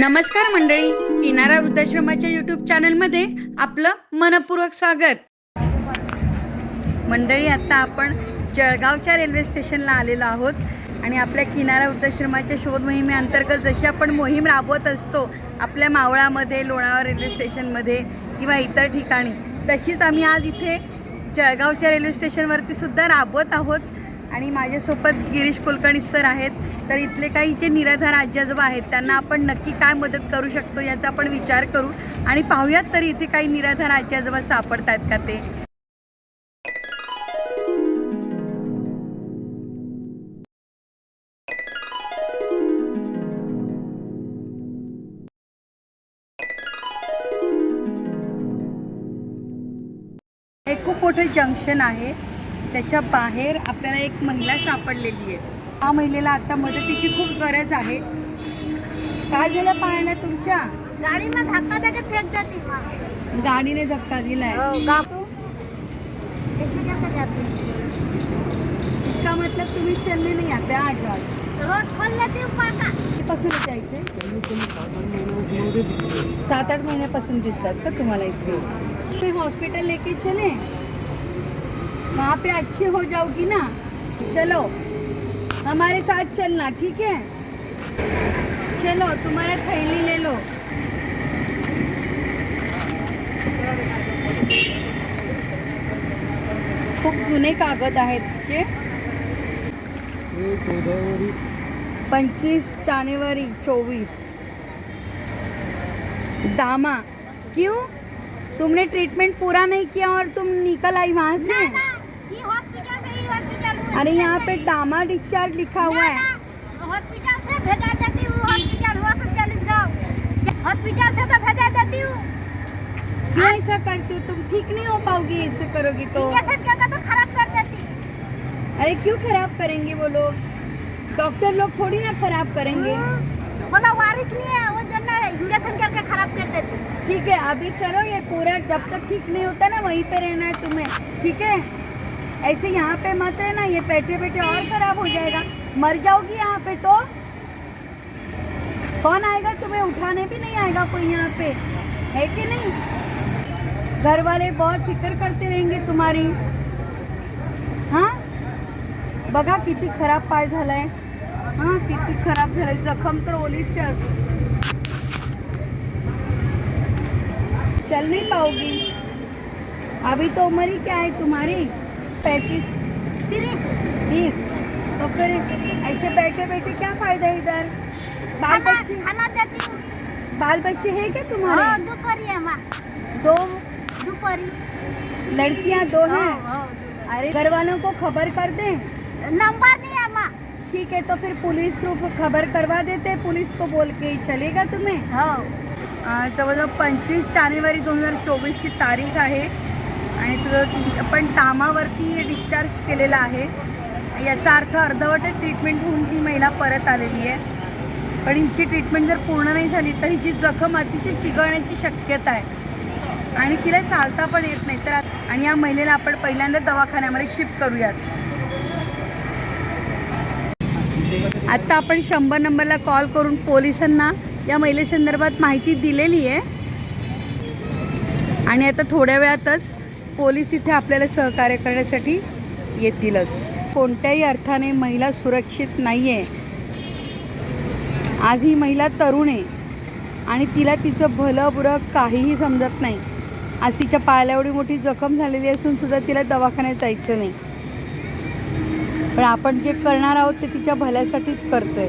नमस्कार मंडळी किनारा वृद्धाश्रमाच्या युट्यूब चॅनलमध्ये आपलं मनपूर्वक स्वागत. मंडळी आता आपण जळगावच्या रेल्वे स्टेशनला आलेलो आहोत आणि आपल्या किनारा वृद्धाश्रमाच्या शोध मोहिमेअंतर्गत जशी आपण मोहीम राबवत असतो आपल्या मावळामध्ये लोणावळा रेल्वे स्टेशनमध्ये किंवा इतर ठिकाणी तशीच आम्ही आज इथे जळगावच्या रेल्वे स्टेशनवरती सुद्धा राबवत आहोत. आणि माझ्यासोबत गिरीश कुलकर्णी सर आहेत. तर इथले काही जे निराधार आजी आजोबा आहेत त्यांना आपण नक्की काय मदत करू शकतो याचा आपण विचार करू. आणि पाहूयात तरी इथे काही निराधार आजी आजोबा सापडतात का ते? हे खूप मोठे जंक्शन आहे. त्याच्या बाहेर आपल्याला एक महिला सापडलेली आहे. हा महिलेला आता मदतीची खूप गरज आहे. काय झालं पाहायला तुमच्या? गाड़ी धक्का देके फेंक माँ. गाडीने धक्का दिलाय. जाती इसका मतलब तुम्ही चलने नहीं आते आज आज. हूँ पासून इथे? सात आठ महिन्यापासून दिसतात का तुम्हाला इथे? तुम्ही हॉस्पिटल लेके चले? वहाँ पे अच्छी हो जाओगी ना? चलो हमारे साथ चलना ठीक है? चलो तुम्हारा थैली ले लो। खूप जुने कागद आहेत तिचे। पंचवीस जानेवारी चोवीस। दामा क्यों? तुमने ट्रीटमेंट पूरा नहीं किया और तुम निकल आई वहाँ से? अरे यहाँ पे दामा डिस्चार्ज लिखा हुआ है। हॉस्पिटल से भेजा देती हूँ हॉस्पिटल हुआ सत्तालीस गाँव। हॉस्पिटल से तो भेजा देती हूँ। क्यों ऐसा करती हो? तुम ठीक नहीं हो पाओगी ऐसे करोगी तो। तो खराब कर देती। अरे क्यों खराब करेंगे वो लोग? डॉक्टर लोग थोड़ी ना खराब करेंगे। बोला वारिस नहीं है वो इंजेक्शन करके खराब कर देती। ठीक है अभी चलो ये पूरा जब तक ठीक नहीं होता ना वहीं पे रहना है तुम्हें। ठीक है? ऐसे यहाँ पे मत रहना, ये बैठे बैठे और खराब हो जाएगा। मर जाओगी यहाँ पे तो। कौन आएगा? तुम्हें उठाने भी नहीं आएगा कोई यहाँ पे। है कि नहीं? घर वाले बहुत फ़िक्र करते रहेंगे तुम्हारी। हाँ? बघा किती खराब पाय झालाय। हाँ, किती खराब झालाय. जखम तर ओलीच. चल. नहीं पाओगी अभी तो उम्र ही क्या है तुम्हारी? पैंतीस। तीस? तीस। तो फिर ऐसे बैठे बैठे क्या फ़ायदा है इधर? बाल बच्चे खाना देती बाल बच्चे हैं क्या हाँ तुम्हारे दोपहरी है माँ। दो? दोपहरी। लड़कियाँ दो हैं? हाँ, अरे घर वालों को खबर कर दें? हाँ। नंबर नहीं है माँ। ठीक है तो फिर पुलिस को खबर करवा देते पुलिस को बोल के चलेगा तुम्हें? हो। अं, जवळजवळ पंचवीस जानेवारी दोन हज़ार चोवीसची तारीख आहे। आणि तुझं पण तामावरती डिस्चार्ज केलेला आहे. याचा अर्थ अर्धवट ट्रीटमेंट होऊन ती महिला परत आलेली आहे. पण हिची ट्रीटमेंट जर पूर्ण नाही झाली तर हिची जखम अतिशय चिघळण्याची शक्यता आहे. आणि तिला चालता पण येत नाही. तर आणि या महिलेला आपण पहिल्यांदा दवाखान्यामध्ये शिफ्ट करूयात. आता आपण शंभर नंबरला कॉल करून पोलिसांना या महिलेसंदर्भात माहिती दिलेली आहे. आणि आता थोड्या वेळातच पोलीस इथे आपल्याला सहकार्य करण्यासाठी येतीलच. कोणत्याही अर्थाने महिला सुरक्षित नाही आहे आज ही महिला तरुण आहे आणि तिला तिचं भलं बुरं काहीही समजत नाही. आज तिच्या पायाला एवढी मोठी जखम झालेली असून सुद्धा तिला दवाखान्यात जायचं नाही. पण आपण जे करणार आहोत ते तिच्या भल्यासाठीच करतोय.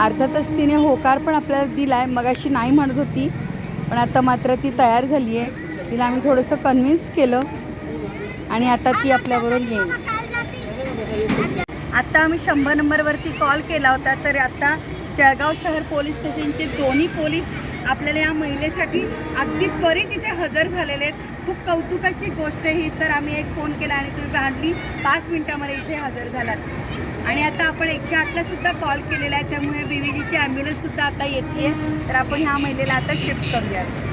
अर्थातच तिने होकार पण आपल्याला दिला आहे मगाशी नाही म्हणत होती पण आता मात्र ती तयार झाली आहे तिला आम्ही थोडंसं कन्व्हिन्स केलं आणि आता ती आपल्याबरोबर येईल. आता आम्ही शंभर नंबरवरती कॉल केला होता तर आता जळगाव शहर पोलीस स्टेशनचे दोन्ही पोलीस आपल्याला या महिलेसाठी अगदी त्वरित इथे हजर झालेले आहेत. खूप कौतुकाची गोष्ट ही सर. आम्ही एक फोन केला आणि तुम्ही हल्ली पाच मिनिटामध्ये इथे हजर झालात. आणि आता आपण एकशे आठला सुद्धा कॉल केलेला आहे त्यामुळे बी व्ही जीची ॲम्ब्युलन्ससुद्धा आता येते तर आपण ह्या महिलेला आता शिफ्ट करूयात.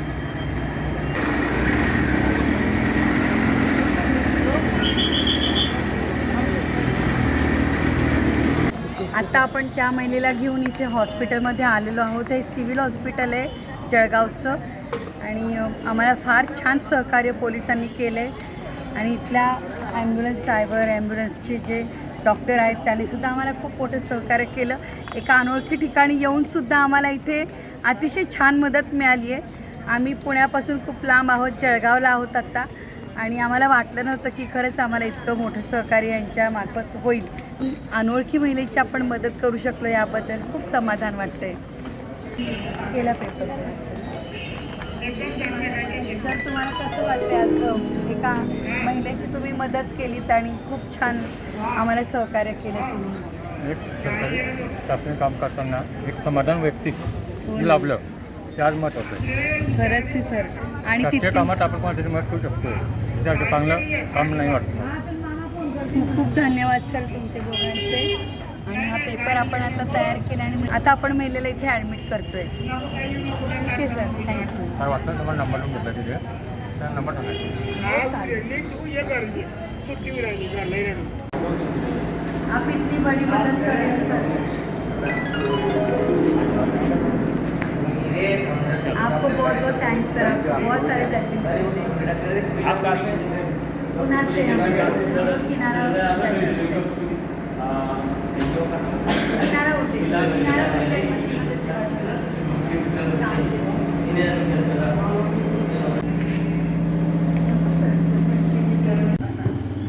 आता आपण त्या महिलेला घेऊन इथे हॉस्पिटलमध्ये आलेलो आहोत. हे सिव्हिल हॉस्पिटल आहे जळगावचं. आणि आम्हाला फार छान सहकार्य पोलिसांनी केलं आहे आणि इथल्या ॲम्ब्युलन्स ड्रायव्हर ॲम्ब्युलन्सचे जे डॉक्टर आहेत त्यांनीसुद्धा आम्हाला खूप मोठं सहकार्य केलं. एका अनोळखी ठिकाणी येऊनसुद्धा आम्हाला इथे अतिशय छान मदत मिळाली आहे आम्ही पुण्यापासून खूप लांब आहोत जळगावला आहोत आत्ता आणि आम्हाला वाटलं नव्हतं की खरंच आम्हाला इतकं मोठं सहकार्य यांच्या मार्फत होईल. अनोळखी महिलेची आपण मदत करू शकलो याबद्दल खूप समाधान वाटतंय. केला पेपर सर तुम्हाला कसं वाटतंय असं एका महिलेची तुम्ही मदत केलीत आणि खूप छान आम्हाला सहकार्य केलं तुम्ही? एक सरकारी शासकीय काम करताना एक समाधान व्यक्ती हो. लाभलं. त्याच मत होतं खरंच सर. आणि तिथे कामात आपण मदत करू शकतो. त्याचं चांगलं काम नाही वाटत. खूप खूप धन्यवाद सर तुमचे दोघांचे. आणि हा पेपर आपण आता तयार केला आणि आता आपण महिलेला इथे ॲडमिट करतोय. ओके सर थँक्यू काय वाटतं तुम्हाला नंबर घेतला तिथे. त्या नंबर आप इतनी बड़ी मदद कर सर. आपको बहुत बहुत थैंक्स सर बहुत सारे ब्लेसिंग्स पुन्हा से हम किनारा किनारा होते किनारा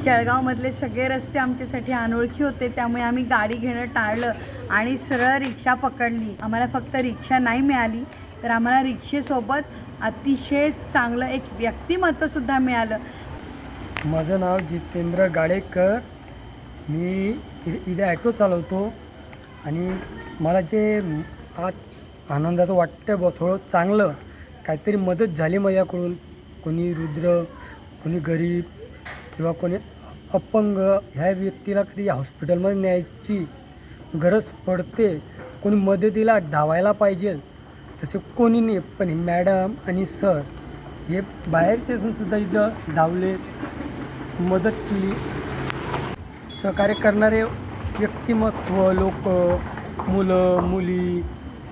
जळगावमधले सगळे रस्ते आमच्यासाठी अनोळखी होते त्यामुळे आम्ही गाडी घेणं टाळलं आणि सरळ रिक्षा पकडली. आम्हाला फक्त रिक्षा नाही मिळाली. तर आम्हाला रिक्षेसोबत अतिशय चांगलं एक व्यक्तिमत्वसुद्धा मिळालं. माझं नाव जितेंद्र गाडेकर. मी इ- इथे ॲटो चालवतो आणि मला जे आज आनंदाचं वाटतं ब थोडं चांगलं काहीतरी मदत झाली माझ्याकडून. कोणी रुद्र कोणी गरीब किंवा कोणी अपंग ह्या व्यक्तीला कधी हॉस्पिटलमध्ये न्यायची गरज पडते. कोणी मदतीला धावायला पाहिजे. तसे कोणी नाही पण हे मॅडम आणि सर हे बाहेरचे असून सुद्धा इथं धावले मदत केली. सहकार्य करणारे व्यक्तिमत्व लोक मुलं मुली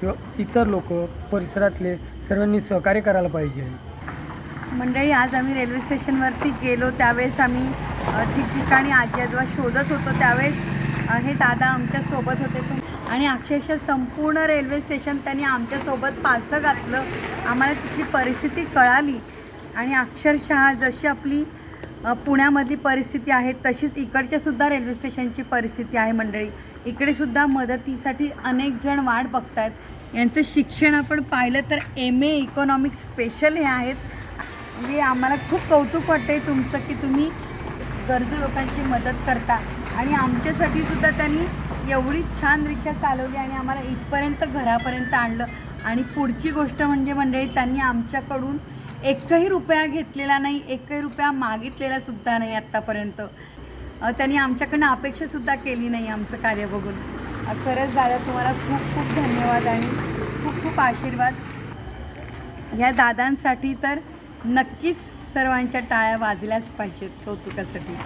किंवा इतर लोक परिसरातले सर्वांनी सहकार्य करायला पाहिजे. मंडळी आज आम्ही रेल्वे स्टेशनवरती गेलो. त्यावेळेस आम्ही ठिकठिकाणी आजी आजोबा शोधत होतो. त्यावेळेस हे दादा आमच्यासोबत होते. तुम- आणि अक्षरशः संपूर्ण रेल्वे स्टेशन त्यांनी आमच्यासोबत पालथं घातलं. आम्हाला तिथली परिस्थिती कळाली. आणि अक्षरशः जशी आपली पुण्यामधली परिस्थिती आहे तशीच इकडच्यासुद्धा रेल्वे स्टेशनची परिस्थिती आहे मंडळी. इकडेसुद्धा मदतीसाठी अनेक जण वाट बघतायत. यांचं शिक्षण आपण पाहिलं तर एम ए इकॉनॉमिक स्पेशल हे आहेत. म्हणजे आम्हाला खूप कौतुक वाटते तुमचं की तुम्ही गरजू लोकांची मदत करता. आणि आमच्यासाठी सुद्धा त्यांनी एवढी छान रिक्षा चालवली आणि आम्हाला इथपर्यंत घरापर्यंत आणलं. आणि पुढची गोष्ट म्हणजे मंडळी त्यांनी आमच्याकडून एकही रुपया घेतलेला नाही एकही रुपया मागितलेला सुद्धा नाही आत्तापर्यंत. त्यांनी आमच्याकडनं अपेक्षासुद्धा केली नाही आमचं कार्य बघून. खरंच दादा तुम्हाला खूप खूप धन्यवाद आणि खूप खूप आशीर्वाद. ह्या दादांसाठी तर नक्कीच सर्वांच्या टाळ्या वाजल्याच पाहिजेत कौतुकासाठी.